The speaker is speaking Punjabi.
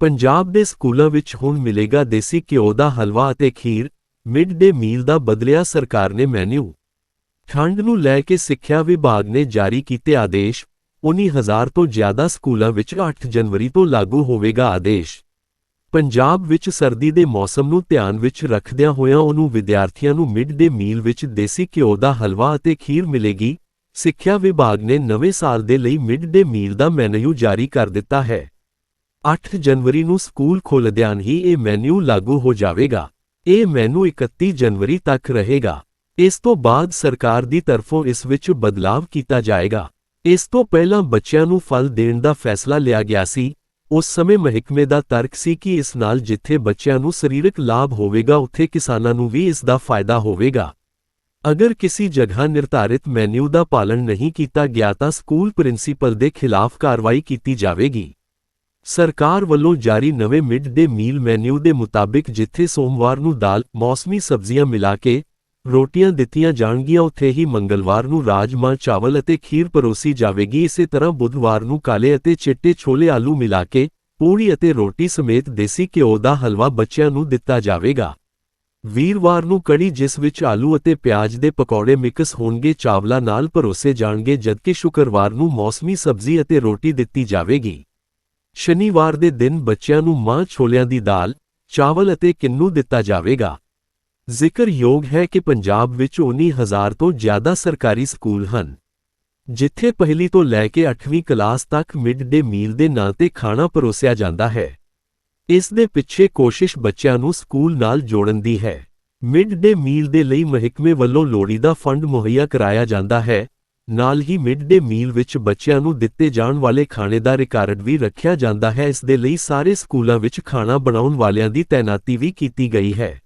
ਪੰਜਾਬ ਦੇ ਸਕੂਲਾਂ ਵਿੱਚ ਹੁਣ ਮਿਲੇਗਾ ਦੇਸੀ ਘਿਓ ਦਾ ਹਲਵਾ ਅਤੇ ਖੀਰ। ਮਿਡ ਡੇ ਮੀਲ ਦਾ ਬਦਲਿਆ ਸਰਕਾਰ ਨੇ ਮੈਨੂ ਠੰਡ ਨੂੰ ਲੈ ਕੇ ਸਿੱਖਿਆ ਵਿਭਾਗ ਨੇ ਜਾਰੀ ਕੀਤੇ ਆਦੇਸ਼। 19000 ਤੋਂ ਜ਼ਿਆਦਾ ਸਕੂਲਾਂ ਵਿੱਚ 8 ਜਨਵਰੀ ਤੋਂ ਲਾਗੂ ਹੋਵੇਗਾ ਆਦੇਸ਼। ਪੰਜਾਬ ਵਿੱਚ ਸਰਦੀ ਦੇ ਮੌਸਮ ਨੂੰ ਧਿਆਨ ਵਿੱਚ ਰੱਖਦਿਆਂ ਹੋਇਆਂ ਉਹਨੂੰ ਵਿਦਿਆਰਥੀਆਂ ਨੂੰ ਮਿਡ ਡੇ ਮੀਲ ਵਿੱਚ ਦੇਸੀ ਘਿਓ ਦਾ ਹਲਵਾ ਅਤੇ ਖੀਰ ਮਿਲੇਗੀ। ਸਿੱਖਿਆ ਵਿਭਾਗ ਨੇ ਨਵੇਂ ਸਾਲ ਦੇ ਲਈ ਮਿਡ ਡੇ ਮੀਲ ਦਾ ਮੈਨੂ ਜਾਰੀ ਕਰ ਦਿੱਤਾ ਹੈ। 8 ਜਨਵਰੀ ਨੂੰ ਸਕੂਲ ਖੁੱਲ੍ਹਦਿਆਂ ਹੀ ਇਹ ਮੈਨੂ ਲਾਗੂ ਹੋ ਜਾਵੇਗਾ। ਇਹ ਮੈਨੂ 31 ਜਨਵਰੀ ਤੱਕ ਰਹੇਗਾ। ਇਸ ਤੋਂ ਬਾਅਦ ਸਰਕਾਰ ਦੀ ਤਰਫੋਂ ਇਸ ਵਿੱਚ ਬਦਲਾਵ ਕੀਤਾ ਜਾਏਗਾ। ਇਸ ਤੋਂ ਪਹਿਲਾਂ ਬੱਚਿਆਂ ਨੂੰ ਫਲ ਦੇਣ ਦਾ ਫੈਸਲਾ ਲਿਆ ਗਿਆ ਸੀ। ਉਸ ਸਮੇਂ ਮਹਿਕਮੇ ਦਾ ਤਰਕ ਸੀ ਕਿ ਇਸ ਨਾਲ ਜਿੱਥੇ ਬੱਚਿਆਂ ਨੂੰ ਸਰੀਰਕ ਲਾਭ ਹੋਵੇਗਾ, ਉੱਥੇ ਕਿਸਾਨਾਂ ਨੂੰ ਵੀ ਇਸ ਦਾ ਫਾਇਦਾ ਹੋਵੇਗਾ। ਅਗਰ ਕਿਸੇ ਜਗ੍ਹਾ ਨਿਰਧਾਰਿਤ ਮੈਨਿਊ ਦਾ ਪਾਲਣ ਨਹੀਂ ਕੀਤਾ ਗਿਆ ਤਾਂ ਸਕੂਲ ਪ੍ਰਿੰਸੀਪਲ ਦੇ ਖਿਲਾਫ ਕਾਰਵਾਈ ਕੀਤੀ ਜਾਵੇਗੀ। ਸਰਕਾਰ ਵੱਲੋਂ ਜਾਰੀ ਨਵੇਂ ਮਿਡ ਡੇ ਮੀਲ ਮੈਨਿਊ ਦੇ ਮੁਤਾਬਿਕ ਜਿੱਥੇ ਸੋਮਵਾਰ ਨੂੰ ਦਾਲ, ਮੌਸਮੀ ਸਬਜ਼ੀਆਂ ਮਿਲਾ ਕੇ ਰੋਟੀਆਂ ਦਿੱਤੀਆਂ ਜਾਣਗੀਆਂ, ਉੱਥੇ ਹੀ ਮੰਗਲਵਾਰ ਨੂੰ ਰਾਜਮਾ ਚਾਵਲ ਅਤੇ ਖੀਰ ਪਰੋਸੀ ਜਾਵੇਗੀ। ਇਸੇ ਤਰ੍ਹਾਂ ਬੁੱਧਵਾਰ ਨੂੰ ਕਾਲੇ ਅਤੇ ਚਿੱਟੇ ਛੋਲੇ ਆਲੂ ਮਿਲਾ ਕੇ ਪੂਰੀ ਅਤੇ ਰੋਟੀ ਸਮੇਤ ਦੇਸੀ ਘਿਓ ਦਾ ਹਲਵਾ ਬੱਚਿਆਂ ਨੂੰ ਦਿੱਤਾ ਜਾਵੇਗਾ। ਵੀਰਵਾਰ ਨੂੰ ਕੜੀ ਜਿਸ ਵਿੱਚ ਆਲੂ ਅਤੇ ਪਿਆਜ਼ ਦੇ ਪਕੌੜੇ ਮਿਕਸ ਹੋਣਗੇ, ਚਾਵਲਾਂ ਨਾਲ ਪਰੋਸੇ ਜਾਣਗੇ, ਜਦਕਿ ਸ਼ੁੱਕਰਵਾਰ ਨੂੰ ਮੌਸਮੀ ਸਬਜ਼ੀ ਅਤੇ ਰੋਟੀ ਦਿੱਤੀ ਜਾਵੇਗੀ। ਸ਼ਨੀਵਾਰ ਦੇ ਦਿਨ ਬੱਚਿਆਂ ਨੂੰ ਮਾਂ ਛੋਲਿਆਂ ਦੀ ਦਾਲ, ਚਾਵਲ ਅਤੇ ਕਿੰਨੂ ਦਿੱਤਾ ਜਾਵੇਗਾ। ਜ਼ਿਕਰਯੋਗ ਹੈ ਕਿ ਪੰਜਾਬ ਵਿੱਚ 19000 ਤੋਂ ਜ਼ਿਆਦਾ ਸਰਕਾਰੀ ਸਕੂਲ ਹਨ, ਜਿੱਥੇ ਪਹਿਲੀ ਤੋਂ ਲੈ ਕੇ 8ਵੀਂ ਕਲਾਸ ਤੱਕ ਮਿਡ ਡੇ ਮੀਲ ਦੇ ਨਾਂ ਤੇ ਖਾਣਾ ਪਰੋਸਿਆ ਜਾਂਦਾ ਹੈ। ਇਸ ਦੇ ਪਿੱਛੇ ਕੋਸ਼ਿਸ਼ ਬੱਚਿਆਂ ਨੂੰ ਸਕੂਲ ਨਾਲ ਜੋੜਨ ਦੀ ਹੈ। ਮਿਡ ਡੇ ਮੀਲ ਦੇ ਲਈ ਮਹਿਕਮੇ ਵੱਲੋਂ ਲੋੜੀਦਾ ਫੰਡ ਮੁਹੱਈਆ ਕਰਾਇਆ ਜਾਂਦਾ ਹੈ। ਨਾਲ ਹੀ ਮਿਡ ਡੇ ਮੀਲ ਵਿੱਚ ਬੱਚਿਆਂ ਨੂੰ ਦਿੱਤੇ ਜਾਣ ਵਾਲੇ ਖਾਣੇ ਦਾ ਰਿਕਾਰਡ ਵੀ ਰੱਖਿਆ ਜਾਂਦਾ ਹੈ। ਇਸ ਦੇ ਲਈ ਸਾਰੇ ਸਕੂਲਾਂ ਵਿੱਚ ਖਾਣਾ ਬਣਾਉਣ ਵਾਲਿਆਂ ਦੀ ਤਾਇਨਾਤੀ ਵੀ ਕੀਤੀ ਗਈ ਹੈ।